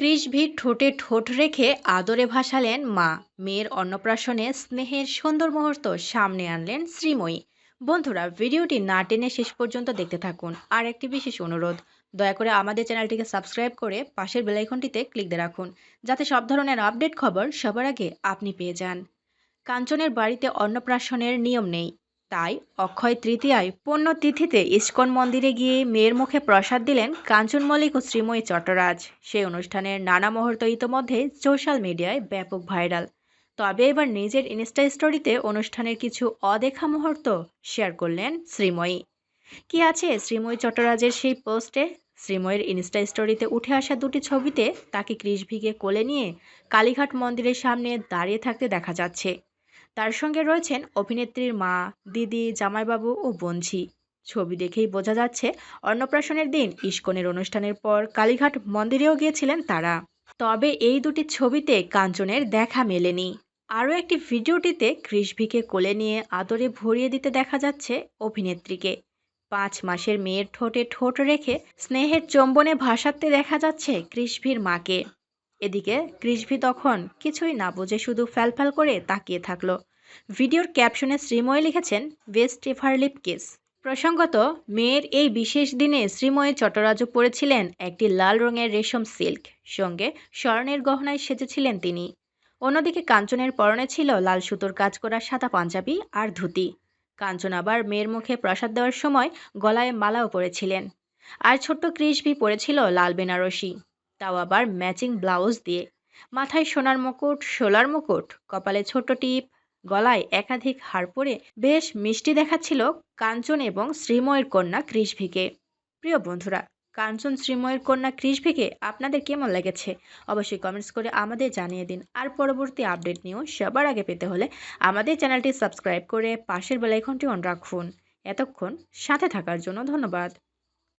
কৃষভি ঠোঁটে ঠোঁট রেখে আদরে ভাসালেন মা। মেয়ের অন্নপ্রাশনে স্নেহের সুন্দর মুহূর্ত সামনে আনলেন শ্রীময়ী। বন্ধুরা, ভিডিওটি না টেনে শেষ পর্যন্ত দেখতে থাকুন। আর একটি বিশেষ অনুরোধ, দয়া করে আমাদের চ্যানেলটিকে সাবস্ক্রাইব করে পাশের বেলাইকনটিতে ক্লিক দিয়ে রাখুন, যাতে সব ধরনের আপডেট খবর সবার আগে আপনি পেয়ে যান। কাঞ্চনের বাড়িতে অন্নপ্রাশনের নিয়ম নেই। তাই অক্ষয় তৃতীয়ায় পণ্য তিথিতে ইস্কন মন্দিরে গিয়ে মেয়ের মুখে প্রসাদ দিলেন কাঞ্চন মল্লিক ও শ্রীময়ী চট্টরাজ। সেই অনুষ্ঠানের নানা মুহূর্ত ইতোমধ্যে সোশ্যাল মিডিয়ায় ব্যাপক ভাইরাল। তবে এবার নিজের ইনস্টা স্টোরিতে অনুষ্ঠানের কিছু অদেখা মুহূর্ত শেয়ার করলেন শ্রীময়ী। কি আছে শ্রীময়ী চট্টরাজের সেই পোস্টে? শ্রীময়ীর ইনস্টা স্টোরিতে উঠে আসা দুটি ছবিতে তাকে কৃষভিকে কোলে নিয়ে কালীঘাট মন্দিরের সামনে দাঁড়িয়ে থাকতে দেখা যাচ্ছে। তার সঙ্গে রয়েছেন অভিনেত্রীর মা, দিদি, জামাইবাবু ও বঞ্ঝি ছবি দেখেই বোঝা যাচ্ছে অন্নপ্রাশনের দিন ইস্কনের অনুষ্ঠানের পর কালীঘাট মন্দিরেও গিয়েছিলেন তারা। তবে এই দুটি ছবিতে কাঞ্চনের দেখা মেলেনি। আরও একটি ভিডিওটিতে কৃষভিকে কোলে নিয়ে আদরে ভরিয়ে দিতে দেখা যাচ্ছে অভিনেত্রীকে। পাঁচ মাসের মেয়ের ঠোঁটে ঠোঁট রেখে স্নেহের চম্বনে ভাসাতে দেখা যাচ্ছে কৃষভির মাকে। এদিকে কৃষভি তখন কিছুই না বুঝে শুধু ফ্যালফ্যাল করে তাকিয়ে থাকল। ভিডিওর ক্যাপশনে শ্রীময় লিখেছেন, বেস্ট এভার লিপ কিস। প্রসঙ্গত, মেয়ের এই বিশেষ দিনে শ্রীময়ী চট্টরাজু পরেছিলেন একটি লাল রঙের রেশম সিল্ক। সঙ্গে স্বর্ণের গহনায় সেজেছিলেন তিনি। অন্যদিকে কাঞ্চনের পরনে ছিল লাল সুতোর কাজ করা সাদা পাঞ্জাবি আর ধুতি। কাঞ্চন আবার মেয়ের মুখে প্রসাদ দেওয়ার সময় গলায় মালাও পরেছিলেন। আর ছোট্ট কৃষভি পরেছিল লাল বেনারসি। তাও আবার ম্যাচিং ব্লাউজ দিয়ে। মাথায় সোনার মুকুট সোলার মুকুট, কপালে ছোট্ট টিপ, গলায় একাধিক হার পরে বেশ মিষ্টি দেখাচ্ছিল কাঞ্চন এবং শ্রীময়ের কন্যা কৃষভিকে। প্রিয় বন্ধুরা, কাঞ্চন, শ্রীময়ের কন্যা কৃষভিকে আপনাদের কেমন লেগেছে? অবশ্যই কমেন্টস করে আমাদের জানিয়ে দিন। আর পরবর্তী আপডেট নিয়েও সবার আগে পেতে হলে আমাদের চ্যানেলটি সাবস্ক্রাইব করে পাশের বেলাইকনটি অন রাখুন। এতক্ষণ সাথে থাকার জন্য ধন্যবাদ।